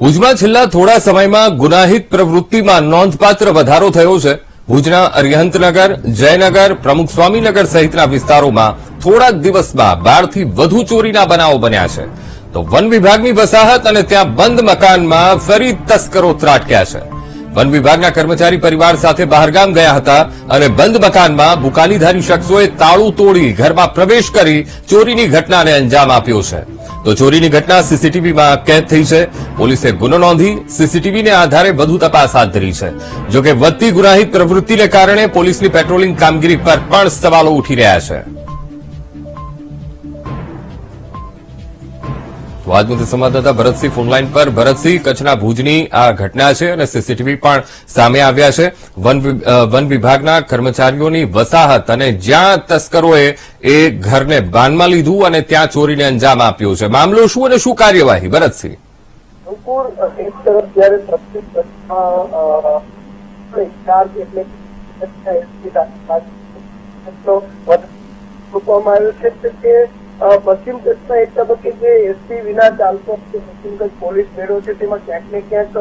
ભુજમાં છેલ્લા થોડા સમયમાં ગુનાહિત પ્રવૃત્તિમાં નોંધપાત્ર વધારો થયો છે. ભુજના અરિહંતનગર, જયનગર, પ્રમુખ સ્વામીનગર સહિતના વિસ્તારોમાં થોડાક દિવસમાં બારથી વધુ ચોરીના બનાવો બન્યા છે. તો વન વિભાગની વસાહત અને ત્યાં બંધ મકાનમાં ફરી તસ્કરો ત્રાટક્યા છે. વન વિભાગના કર્મચારી પરિવાર સાથે બહારગામ ગયા હતા અને બંધ મકાનમાં બુકાનીધારી શખ્સોએ તાળું તોડી ઘરમાં પ્રવેશ કરી ચોરીની ઘટનાને અંજામ આપ્યો છે. તો ચોરીની ઘટના સીસીટીવીમાં કેદ થઈ છે. પોલીસે ગુનો નોંધી સીસીટીવીને આધારે વધુ તપાસ હાથ ધરી છે. જોકે વધતી ગુનાહિત પ્રવૃત્તિને કારણે પોલીસની પેટ્રોલિંગ કામગીરી પર પણ સવાલો ઉઠી રહ્યા છે. તો આજ મુદ્દે સંવાદદાતા ભરતસિંહ ફોનલાઈન પર. ભરતસિંહ, કચ્છના ભુજની આ ઘટના છે અને સીસીટીવી પણ સામે આવ્યા છે. વન વિભાગના કર્મચારીઓની વસાહત અને જ્યાં તસ્કરોએ એ ઘરને બાનમાં લીધું અને ત્યાં ચોરીને અંજામ આપ્યો છે. મામલો શું અને શું કાર્યવાહી? ભરતસિંહ. આવ્યો છે પશ્ચિમ કચ્છમાં એક તબક્કે જે એસપી વિના ચાલતો પશ્ચિમ કચ્છ પોલીસ મેળો છે, તેમાં ક્યાંક ને ક્યાંક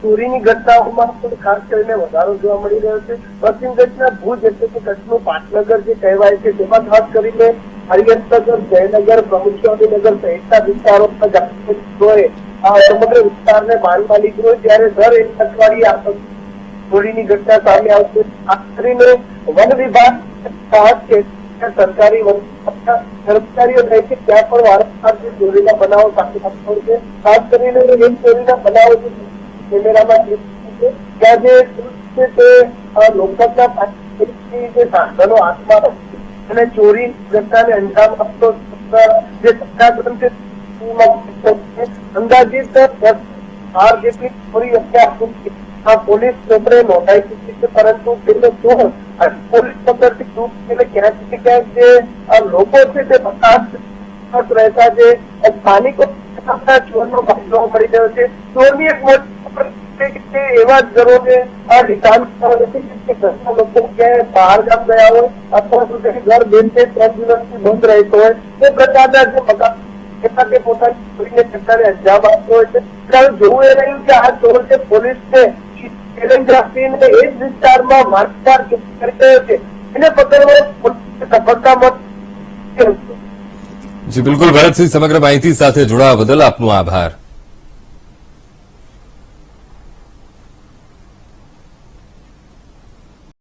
ચોરીની ઘટનાઓમાં પણ ખાસ કરીને વધારો જોવા મળી રહ્યો છે. પશ્ચિમ કચ્છના ભુજ એટલે કે કચ્છનું પાટનગર જે કહેવાય છે, તેમાં ખાસ કરીને હરિયંતનગર જયનગર પ્રમુખસ્વામીનગર સહિતના વિસ્તારોમાં જાગૃતોએ આ સમગ્ર વિસ્તારને બાનમાં લીધું હોય ત્યારે દર એક અઠવાડિયે ચોરીની ઘટના સામે આવશે. ખાસ કરીને વન વિભાગ સરકારી વન કર્મચારીઓ રહે છે, ત્યાં પણ વારંવાર જે ચોરીના બનાવો સાથે આવતા છે. ખાસ કરીને એ ચોરીના બનાવો જે કેમેરામાં ત્યાં જે છે તે લોકના જે સાધનો હાથમાં અને ચોરી જનતાને અંજામ આપતો જે ઘટનાક્રમ છે અંદાજિત દસ હાર જેટલી ચોરી અત્યાર સુધી આ પોલીસ ક્ષેત્રે નોંધાઈ ચૂકી છે, પરંતુ તેનો શું પોલીસ પકડથી એટલે ક્યાંક ક્યાંક જે લોકો છે તે બરખાસ્ત રહેતા છે. સ્થાનિકો ચોરનો ભાગ જોવા મળી રહ્યો છે. ચોરની એક મોટી છે કે એવા નથી કે ઘરના લોકો ક્યાંય બહાર ગામ ગયા હોય અથવા તો ઘર બેન તે ત્રણ દિવસથી બંધ રહેતો હોય. તે પ્રકારના જે મકાન કેટલા તે પોતાની ઘટનાને અંજામ આપતો હોય છે. ત્યારે જોવું એ રહ્યું કે આ ચોર જે પોલીસ છે એને પકડવા જી બિલકુલ. ભરતસિંહ સમગ્ર માહિતી સાથે જોડાવા બદલ આપનો આભાર.